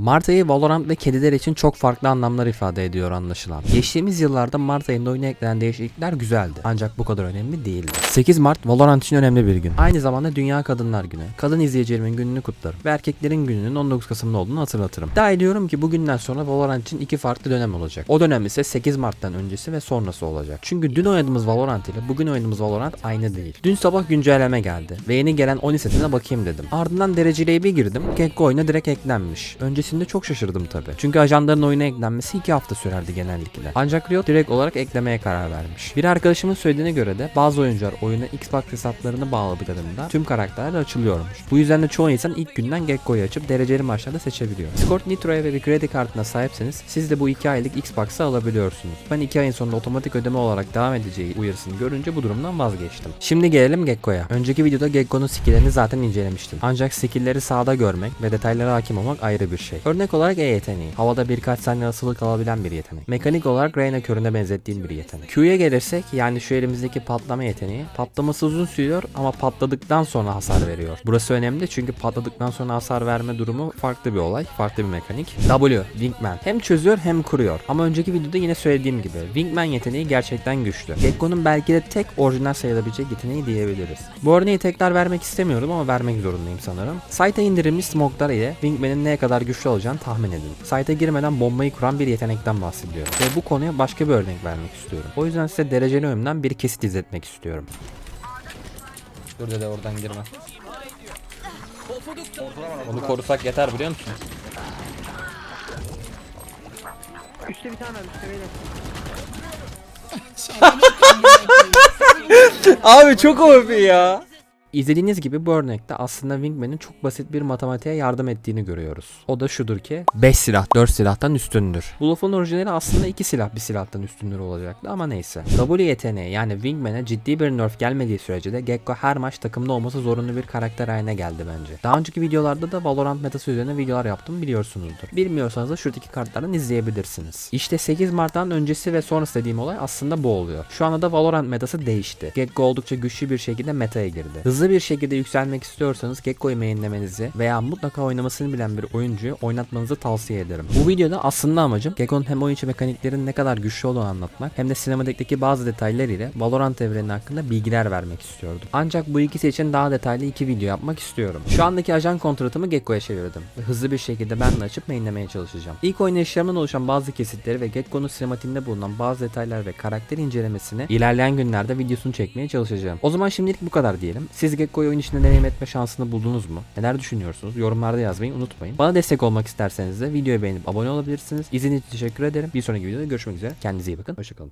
Mart ayı Valorant ve kediler için çok farklı anlamlar ifade ediyor anlaşılan. Geçtiğimiz yıllarda Mart ayında oyuna eklenen değişiklikler güzeldi. Ancak bu kadar önemli değildi. 8 Mart Valorant için önemli bir gün. Aynı zamanda Dünya Kadınlar Günü. Kadın izleyicilerimin gününü kutlarım. Ve erkeklerin gününün 19 Kasım'da olduğunu hatırlatırım. Daha ediyorum ki bugünden sonra Valorant için iki farklı dönem olacak. O dönem ise 8 Mart'tan öncesi ve sonrası olacak. Çünkü dün oynadığımız Valorant ile bugün oynadığımız Valorant aynı değil. Dün sabah güncelleme geldi ve yeni gelen Oni setine bakayım dedim. Ardından dereceliğe bir girdim. Gekko oyuna direkt eklenmiş. Öncesinde çok şaşırdım tabi. Çünkü ajanların oyuna eklenmesi 2 hafta sürerdi genellikle. Ancak Riot direkt olarak eklemeye karar vermiş. Bir arkadaşımın söylediğine göre de bazı oyuncular oyuna Xbox hesaplarını bağladıklarında tüm karakterler açılıyormuş. Bu yüzden de çoğu insan ilk günden Gekko'yu açıp dereceli maçlarda seçebiliyor. Discord Nitro'ya ve bir kredi kartına sahipseniz siz de bu 2 aylık Xbox'ı alabiliyorsunuz. Ben 2 ayın sonunda otomatik ödeme olarak devam edeceği uyarısını görünce bu durumdan vazgeçtim. Şimdi gelelim Gekko'ya. Önceki videoda Gekko'nun skill'lerini zaten incelemiştim. Ancak skill'leri sağda görmek ve detaylara hakim olmak ayrı bir şey. Örnek olarak E yeteneği. Havada birkaç saniye asılı kalabilen bir yetenek. Mekanik olarak Reyna körüne benzettiğim bir yetenek. Q'ya gelirsek yani şu elimizdeki patlama yeteneği. Patlaması uzun sürüyor ama patladıktan sonra hasar veriyor. Burası önemli çünkü patladıktan sonra hasar verme durumu farklı bir olay. Farklı bir mekanik. W, Wingman. Hem çözüyor hem kuruyor. Ama önceki videoda yine söylediğim gibi Wingman yeteneği gerçekten güçlü. Gekko'nun belki de tek orijinal sayılabilecek yeteneği diyebiliriz. Bu örneği tekrar vermek istemiyorum ama vermek zorundayım sanırım. Site'a indirilmiş smoke'lar ile Wingman'in ne kadar güçlü olacağını tahmin edin. Site'a girmeden bombayı kuran bir yetenekten bahsediyorum. Ve bu konuya başka bir örnek vermek istiyorum. O yüzden size dereceli ömden bir kesit izletmek istiyorum. Dur dede oradan girme. Onu korusak yeter biliyor musun? Üçte bir tane var üçte beyler. Abi çok OP ya. İzlediğiniz gibi bu örnekte aslında Wingman'in çok basit bir matematiğe yardım ettiğini görüyoruz. O da şudur ki 5 silah 4 silahtan üstündür. Bluff'un orijinali aslında 2 silah bir silahtan üstündür olacaktı ama neyse. W yeteneği yani Wingman'e ciddi bir nerf gelmediği sürece de Gekko her maç takımda olması zorunlu bir karakter haline geldi bence. Daha önceki videolarda da Valorant metası üzerine videolar yaptım biliyorsunuzdur. Bilmiyorsanız da şuradaki kartlardan izleyebilirsiniz. İşte 8 Mart'tan öncesi ve sonrası dediğim olay aslında bu oluyor. Şu anda da Valorant metası değişti. Gekko oldukça güçlü bir şekilde metaya girdi. Hızlı bir şekilde yükselmek istiyorsanız Gekko'yu mainlemenizi veya mutlaka oynamasını bilen bir oyuncuyu oynatmanızı tavsiye ederim. Bu videoda aslında amacım Gekko'nun hem oyun içi mekaniklerin ne kadar güçlü olduğunu anlatmak hem de sinematikteki bazı detaylar ile Valorant evreni hakkında bilgiler vermek istiyordum. Ancak bu ikisi için daha detaylı iki video yapmak istiyorum. Şu andaki ajan kontratımı Gekko'ya çevirdim ve hızlı bir şekilde ben de açıp mainlemeye çalışacağım. İlk oynayışlarımdan oluşan bazı kesitleri ve Gekko'nun sinematiğinde bulunan bazı detaylar ve karakter incelemesini ilerleyen günlerde videosunu çekmeye çalışacağım. O zaman şimdilik bu kadar diyelim. Siz Gekko'yu oyun içinde deneyim etme şansını buldunuz mu? Neler düşünüyorsunuz? Yorumlarda yazmayı unutmayın. Bana destek olmak isterseniz de videoyu beğenip abone olabilirsiniz. İzlediğiniz için teşekkür ederim. Bir sonraki videoda görüşmek üzere. Kendinize iyi bakın. Hoşçakalın.